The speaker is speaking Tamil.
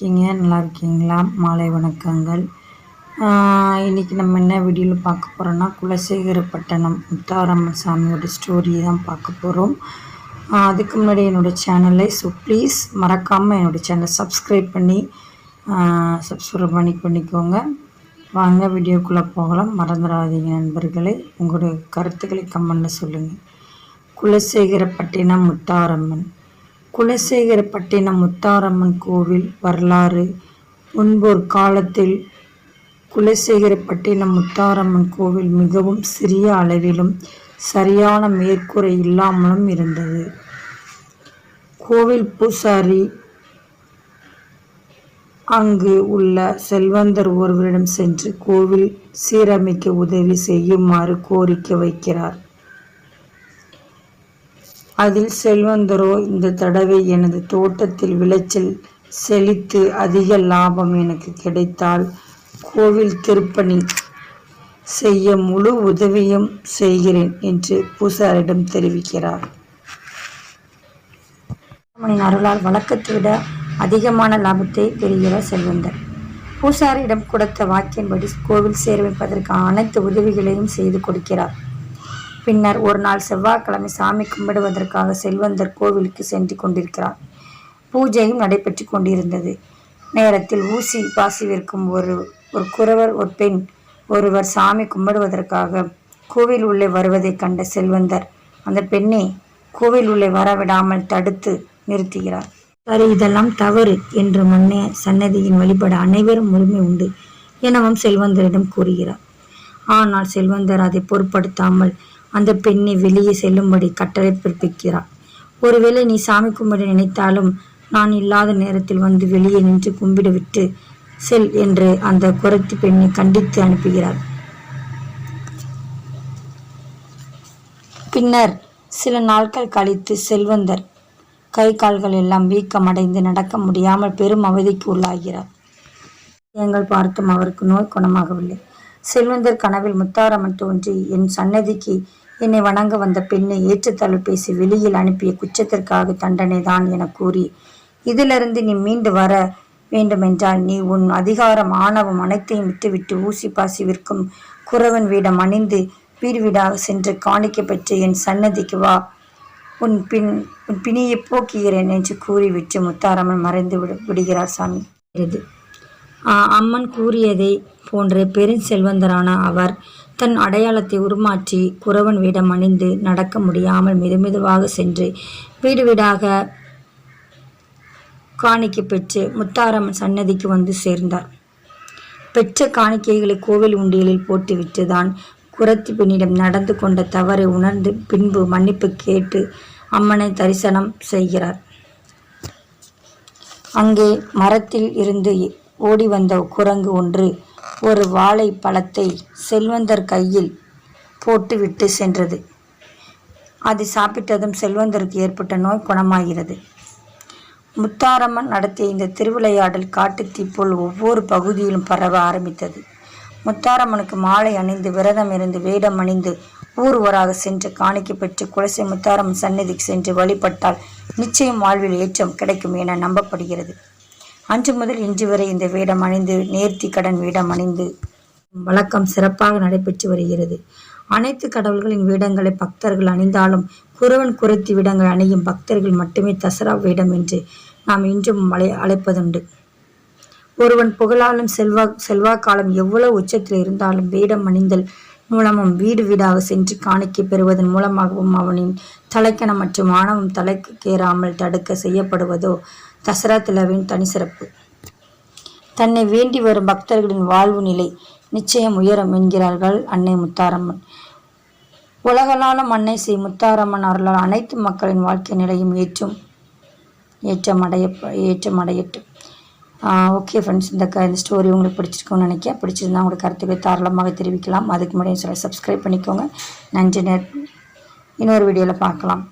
இருக்கீங்க? நல்லா இருக்கீங்களா? மாலை வணக்கங்கள். இன்றைக்கி நம்ம என்ன வீடியோவில் பார்க்க போகிறோன்னா பட்டணம் முத்தாரம்மன் சாமியோட ஸ்டோரி தான் பார்க்க போகிறோம் அதுக்கு முன்னாடி என்னோடய சேனலை ஸோ ப்ளீஸ் மறக்காமல் என்னோடய சேனலை சப்ஸ்கிரைப் பண்ணி சப்ஸ்கிரைப் பண்ணி பண்ணிக்கோங்க. வாங்க வீடியோக்குள்ளே போகலாம். மறந்துடாதீங்க நண்பர்களே. உங்களோட கருத்துக்களை கமெண்ட்டில் சொல்லுங்கள் குலசேகரப்பட்டினம் முத்தாரம்மன். குலசேகரப்பட்டினம் முத்தாரம்மன் கோவில் வரலாறு. முன்போர் காலத்தில் குலசேகரப்பட்டினம் முத்தாரம்மன் கோவில் மிகவும் சிறிய அளவிலும் சரியான மேற்கூரை இல்லாமலும் இருந்தது. கோவில் பூசாரி அங்கு உள்ள செல்வந்தர் ஒருவரிடம் சென்று கோவில் சீரமைக்க உதவி செய்யுமாறு கோரிக்கை வைக்கிறார். அதில் செல்வந்தரோ இந்த தடவை எனது தோட்டத்தில் விளைச்சல் செழித்து அதிக லாபம் எனக்கு கிடைத்தால் கோவில் திருப்பணி செய்ய முழு உதவியும் செய்கிறேன் என்று பூசாரிடம் தெரிவிக்கிறார். அருளால் வழக்கத்தை விட அதிகமான லாபத்தை பெறுகிற செல்வந்தர். பூசாரியிடம் கொடுத்த வாக்கின்படி கோவில் சீரமைப்பதற்கு அனைத்து உதவிகளையும் செய்து கொடுக்கிறார். பின்னர் ஒரு நாள் செவ்வாய்க்கிழமை சாமி கும்பிடுவதற்காக செல்வந்தர் கோவிலுக்கு சென்று கொண்டிருக்கிறார். பூஜையும் நடைபெற்று கொண்டிருந்தது. நேரத்தில் ஊசி பாசி விற்கும் ஒரு ஒரு குறவர் ஒரு பெண் ஒருவர் சாமி கும்பிடுவதற்காக கோவில் உள்ளே வருவதை கண்ட செல்வந்தர் அந்த பெண்ணை கோவில் உள்ளே வரவிடாமல் தடுத்து நிறுத்துகிறார். சரி இதெல்லாம் தவறு என்று முன்னே சன்னதியின் வழிபட அனைவரும் உரிமை உண்டு எனவும் செல்வந்தரிடம் கூறுகிறார். ஆனால் செல்வந்தர் அதை பொருட்படுத்தாமல் அந்த பெண்ணை வெளியே செல்லும்படி கட்டளை பிறப்பிக்கிறார். ஒருவேளை நீ சாமி கும்பிட நினைத்தாலும் நான் இல்லாத நேரத்தில் வந்து வெளியே நின்று கும்பிட விட்டு செல் என்று அந்த குரத்து பெண்ணை கண்டித்து அனுப்புகிறார். பின்னர் சில நாட்கள் கழித்து செல்வந்தர் கை கால்கள் எல்லாம் வீக்கமடைந்து நடக்க முடியாமல் பெரும் அவதிக்கு உள்ளாகிறார். எங்கள் பார்த்தும் அவருக்கு நோய் குணமாகவில்லை. செல்வந்தர் கனவில் முத்தாரம்மன் தோன்றி என் சன்னதிக்கு என்னை வணங்க வந்த பெண்ணை ஏற்றுத்தாழ்வு பேசி வெளியில் அனுப்பிய குற்றத்திற்காக தண்டனை தான் என கூறி இதிலிருந்து நீ மீண்டு வர வேண்டுமென்றால் நீ உன் அதிகாரம் ஆணவம் அனைத்தையும் விட்டுவிட்டு ஊசி பாசி விற்கும் குறவன் வீடம் அணிந்து வீடு வீடாக சென்று காணிக்க பெற்று என் சன்னதிக்கு வா. உன் பின் உன் பிணியை போக்குகிறேன் என்று கூறிவிட்டு முத்தாரம்மன் மறைந்து விடு விடுகிறார் சாமி. அம்மன் கூறியதை போன்ற பெருஞ்செல்வந்தரான அவர் தன் அடையாளத்தை உருமாற்றி குறவன் வீடம் அணிந்து நடக்க முடியாமல் மெதுமெதுவாக சென்று வீடு வீடாக காணிக்கை பெற்று முத்தாரம்மன் சன்னதிக்கு வந்து சேர்ந்தார். பெற்ற காணிக்கைகளை கோவில் உண்டியலில் போட்டுவிட்டு தான் குரத்தி பெண்ணிடம் நடந்து கொண்ட தவறை உணர்ந்து பின்பு மன்னிப்பு கேட்டு அம்மனை தரிசனம் செய்கிறார். அங்கே மரத்தில் இருந்து ஓடி வந்த குரங்கு ஒன்று ஒரு வாழை பழத்தை செல்வந்தர் கையில் போட்டுவிட்டு சென்றது. அது சாப்பிட்டதும் செல்வந்தருக்கு ஏற்பட்ட நோய் குணமாகிறது. முத்தாரம்மன் நடத்திய இந்த திருவிளையாடல் காட்டுத்தீ போல் ஒவ்வொரு பகுதியிலும் பரவ ஆரம்பித்தது. முத்தாரம்மனுக்கு மாலை அணிந்து விரதம் இருந்து வேடம் அணிந்து ஊர்வராக சென்று காணிக்கை பெற்று குலசை முத்தாரம்மன் சந்நிதிக்கு சென்று வழிபட்டால் நிச்சயம் வாழ்வில் ஏற்றம் கிடைக்கும் என நம்பப்படுகிறது. அன்று முதல் இன்று வரை இந்த வேடம் அணிந்து நேர்த்தி கடன் வேடம் அணிந்து வழக்கம் சிறப்பாக நடைபெற்று வருகிறது. அனைத்து கடவுள்களின் வேடங்களை பக்தர்கள் அணிந்தாலும் குறவன் குறைத்தி வேடங்கள் அணியும் பக்தர்கள் மட்டுமே தசரா வேடம் என்று நாம் இன்றும் அழை அழைப்பதுண்டு. ஒருவன் புகழாலும் செல்வா செல்வாக்காலம் எவ்வளவு உச்சத்தில் இருந்தாலும் வேடம் அணிந்தல் மூலமும் வீடு வீடாக சென்று காணிக்கை பெறுவதன் மூலமாகவும் அவனின் தலைக்கணம் மற்றும் ஆணவம் தலைக்கு கேறாமல் தடுக்க செய்யப்படுவதோ தசரா திலாவின் தனி சிறப்பு. தன்னை வேண்டி வரும் பக்தர்களின் வாழ்வு நிலை நிச்சயம் உயரும் என்கிறார்கள் அன்னை முத்தாரம்மன். உலகளாலும் அன்னை ஸ்ரீ முத்தாரம்மன் அருளால் அனைத்து மக்களின் வாழ்க்கை நிலையும் ஏற்றும் ஏற்றமடைய ஏற்றமடையட்டும் ஓகே ஃப்ரெண்ட்ஸ் இந்த க இந்த ஸ்டோரி உங்களுக்கு பிடிச்சிருக்கோன்னு நினைக்க பிடிச்சிருந்தா உங்களுக்கு கருத்துக்களை தாராளமாக தெரிவிக்கலாம். அதுக்கு முன்னாடி சொல்ல சப்ஸ்கிரைப் பண்ணிக்கோங்க. நன்றி இன்னொரு வீடியோவில் பார்க்கலாம்.